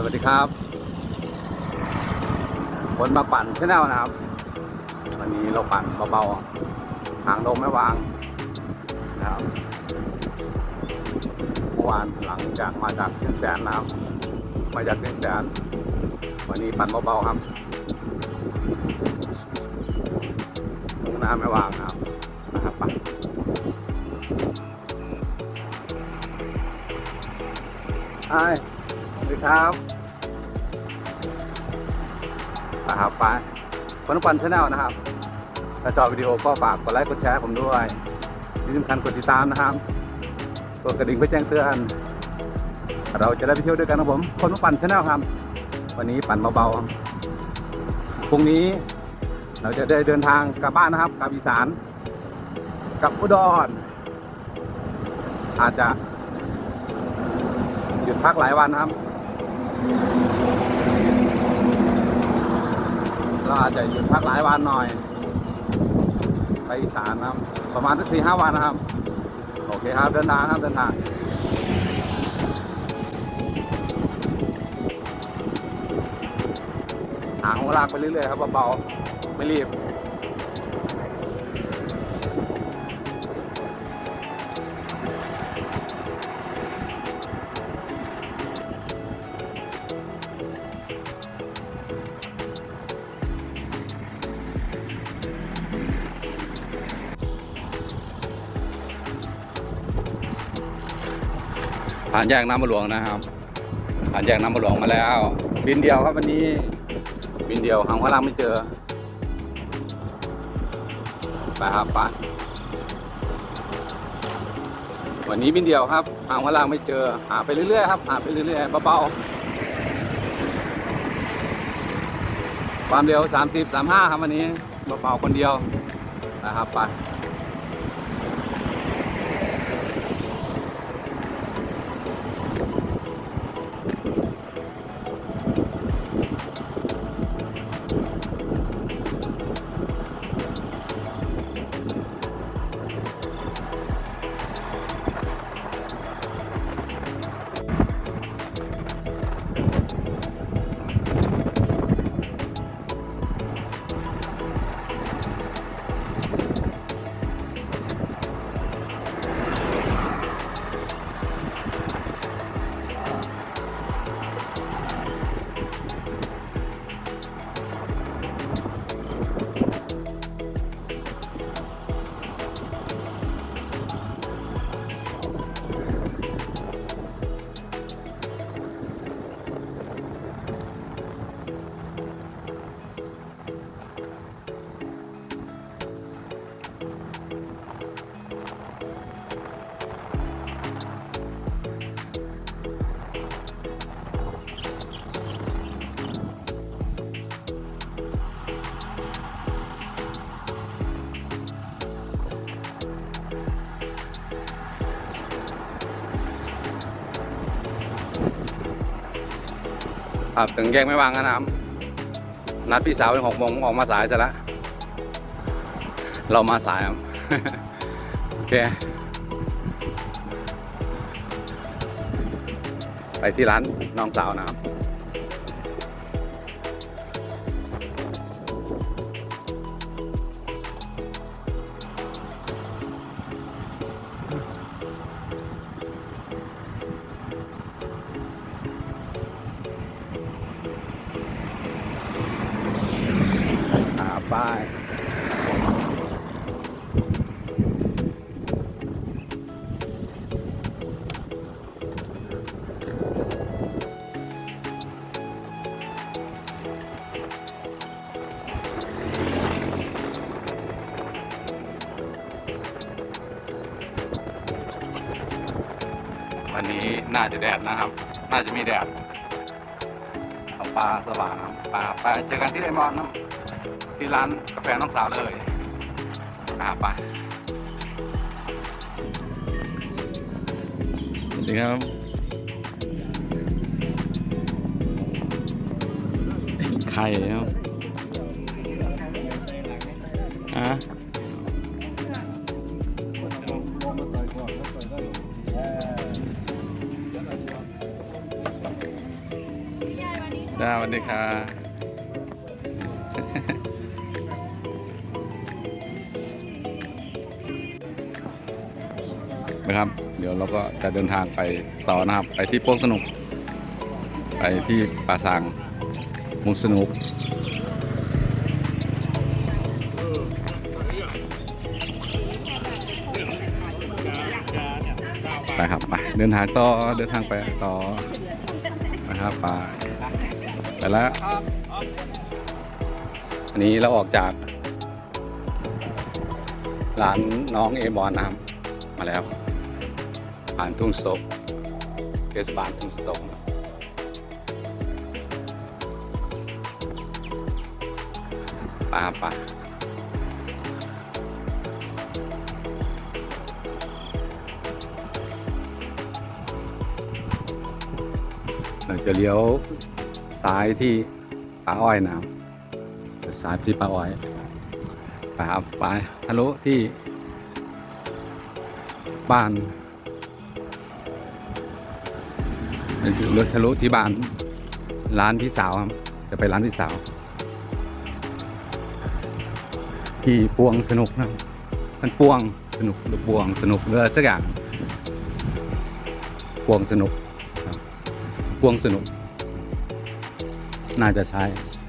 สวัสดีครับคนมาปั่นชแนลนะครับ วันนี้เราปั่นเบาๆห่างดงไม่วางนะครับเมื่อวานหลังจากมาจากเชียงแสนนะครับ มาจากเชียงแสน วันนี้ปั่นเบาๆครับทุ่งน้ำไม่วางนะครับนะครับไปไอ้สวัสดีครับ นะครับไปคนปั่นชแนลนะครับถ้าชอบวิดีโอก็ฝากกดไลค์กดแชร์ผมด้วยที่สำคัญกดติดตามนะครับกดกระดิ่งเพื่อแจ้งเตือน เราจะได้ไปเที่ยวด้วยกันนะผมคนปั่นชาแนลครับวันนี้ปั่นเบาๆพรุ่งนี้เราจะได้เดินทางกลับบ้านนะครับกลับอีสานกับอุดรอาจจะหยุดพักหลายวันครับ เราอาจจะหยุดพักหลายวันหน่อย ไปอีสานนะครับ ประมาณสักสี่ห้าวันนะครับ โอเคครับเดินทางครับเดินทางหางหัวลากไปเรื่อยๆครับเบาๆไม่รีบ ผ่านแยกน้ำมะหลวงนะครับ ผ่านแยกน้ำมะหลวงมาแล้ว บินเดียวครับวันนี้ บินเดียวหางพลังไม่เจอไปครับไปวันนี้บินเดียวครับ หางพลังไม่เจอ หาไปเรื่อยๆครับหาไปเรื่อยๆเบาๆความเร็ว 30 35 ครับวันนี้เบาๆคนเดียวนะครับไป ครับถึงแยกไม่วางกันนะครับนัดพี่สาวเป็นหกโมงออกมาสายซะแล้วเรามาสายโอเค ไปที่ร้านน้องสาวนะครับ น่าจะแดดนะครับ น่าจะมีแดดปลาสว่างปลาไปเจอกันที่ไอมอนนะที่ร้านกาแฟน้องสาวเลยอ่าไปสวัสดีครับไข่ครับอะ จ้าสวัสดีค่ะนะครับ เดี๋ยวเราก็จะเดินทางไปต่อนะครับ ไปที่โป้งสนุก ไปที่ป่าซางมุงสนุกไปครับไปเดินทางต่อเดินทางไปต่อนะครับไป ไปแล้วอันนี้เราออกจาก ร้านน้องเอบอลนะครับมาแล้วผ่านทุ่งสตกเทศบาลทุ่งสตกปครับไปเราจะเลี้ยว ซ้ายที่ป่าอ้อยนะครับเลี้ยวซ้ายที่ป่าอ้อยไปครับไปทะลุที่บ้านรถทะลุที่บ้านร้านพี่สาวครับจะไปร้านพี่สาว ที่ปวงสนุกนะมันปวงสนุกหรือปวงสนุกเรือสักอย่างปวงสนุกปวงสนุก น่าจะใช้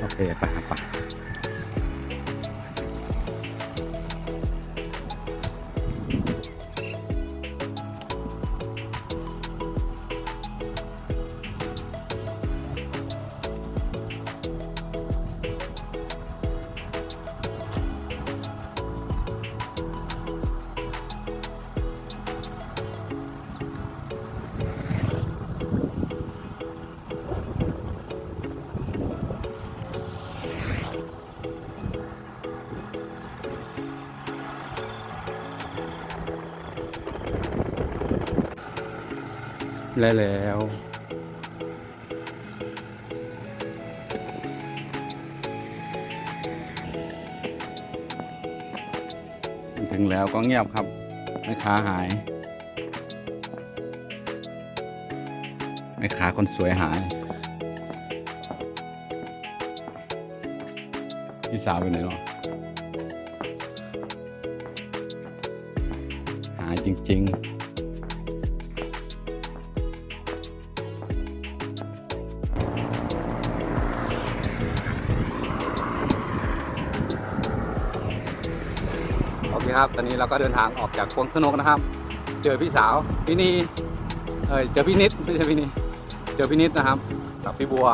โอเคไปครับไป และแล้ว ถึงแล้วก็เงียบครับแม่ค้าหายแม่ค้าคนสวยหาย พี่สาวไปไหนหรอหายจริง ๆ ครับ ตอนนี้เราก็เดินทางออกจากพวงสนุกนะครับ เจอพี่สาวพี่นีเออเจอพี่นิดไม่ใช่พี่นีเจอพี่นิดนะครับ กับพี่บัว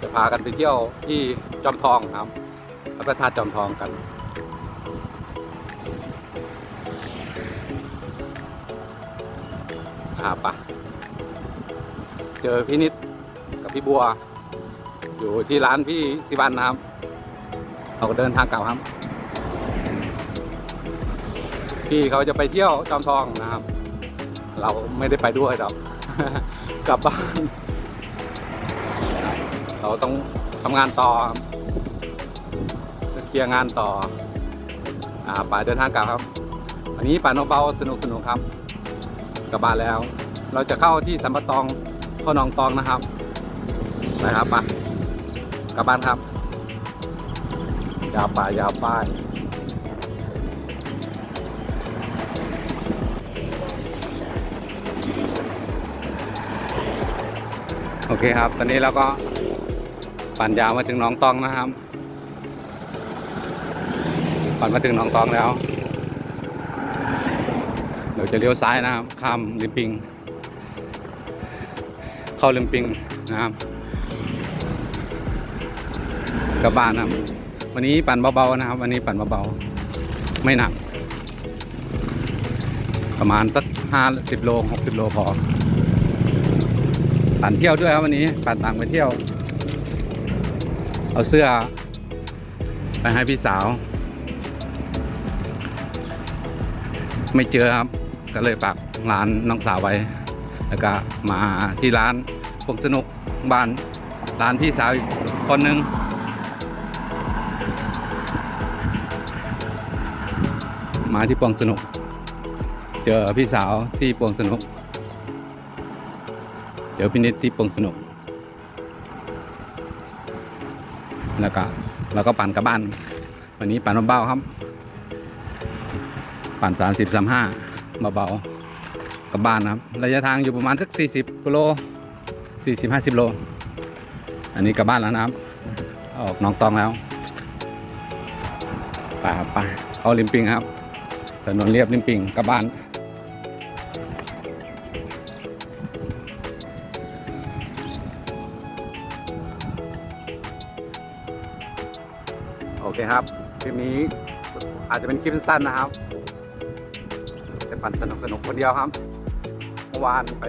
จะพากันไปเที่ยวที่จอมทองครับแล้วก็ทาจอมทองกันอาปะเจอพี่นิดกับพี่บัว อยู่ที่ร้านพี่สิวันนะครับ เราก็เดินทางกลับครับ พี่เขาจะไปเที่ยวจอมทองนะครับ เราไม่ได้ไปด้วยหรอกกลับบ้าน เราต้องทำงานต่อเคลียร์งานต่ออ่าไปเดินทางกลับครับ อันนี้ป่านเบาสนุกสนุกครับ กลับบ้านแล้ว เราจะเข้าที่สัมปะตองข้าหนองตองนะครับไปครับไปกลับบ้านครับยาวไปยาวไป โอเคครับ ตอนนี้เราก็ปั่นยาวมาถึงหนองตองนะครับ ปั่นมาถึงหนองตองแล้ว เดี๋ยวจะเลี้ยวซ้ายนะครับข้ามลิมปิง เข้าลิมปิงนะครับกลับบ้านนะครับ วันนี้ปั่นเบาๆนะครับ วันนี้ปั่นเบาๆไม่หนัก ประมาณสักห้าสิบโลหกสิบโลพอ ปั่นเที่ยวด้วยครับวันนี้ ปั่นต่างไปเที่ยว เอาเสื้อ ไปให้พี่สาว ไม่เจอครับ ก็เลยฝากร้านน้องสาวไว้ แล้วก็มาที่ร้านพวกสนุกบ้านร้านพี่สาวอีกคนนึงมาที่ปวงสนุก เจอพี่สาวที่ปวงสนุก เจอพินิจที่ปงสนุก แล้วก็แล้วก็ปั่นกลับบ้าน วันนี้ปั่นเบาๆครับ ปั่นสามสิบสามห้าเบาๆกลับบ้านนะครับ ระยะทางอยู่ประมาณสักสี่สิบกิโลสี่สิบห้าสิบโล อันนี้กลับบ้านแล้วนะครับ ออกน้องตองแล้วไปครับไปเอาลิมปิงครับถนนเรียบลิมปิงกลับบ้าน คครับคลิปนี้อาจจะเป็นคลิปสั้นนะครับจะปั่นสนุกสนุกคนเดียวครับเมื่อวานไป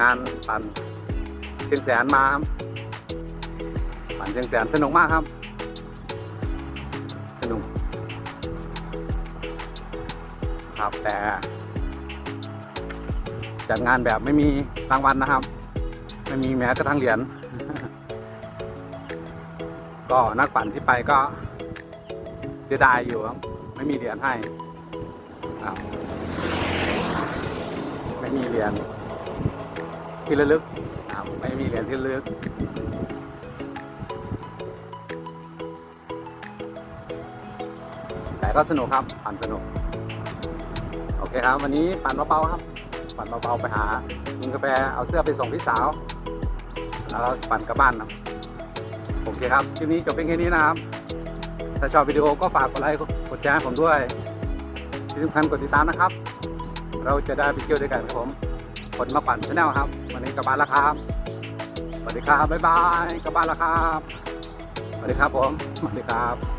งานปั่นเชียงแสนมาครับปั่นเชียงแสนสนุกมากครับ สนุก ครับแต่จัดงานแบบไม่มีรางวัลนะครับ ไม่มีแม้กระทั่งเหรียญ ก็นักปั่นที่ไปก็เสียดายอยู่ครับไม่มีเหรียญให้ไม่มีเหรียญที่ระลึกไม่มีเหรียญที่ระลึกแต่ก็สนุกครับปั่นสนุก โอเคครับ วันนี้ปั่นเบาๆครับ ปั่นเบาๆไปหากินกาแฟเอาเสื้อไปส่งพี่สาว แล้วปั่นกลับบ้านครับ โอเคครับคลิปนี้จบเพียงแค่นี้นะครับ ถ้าชอบวิดีโอก็ฝากกดไลค์กดแชร์ให้ผมด้วย ที่สำคัญกดติดตามนะครับ เราจะได้ไปเที่ยวด้วยกันครับผมคนมาปั่นชาแนลครับ วันนี้กลับบ้านแล้วครับสวัสดีครับบ๊ายบายกลับบ้านแล้วครับสวัสดีครับผมสวัสดีครับ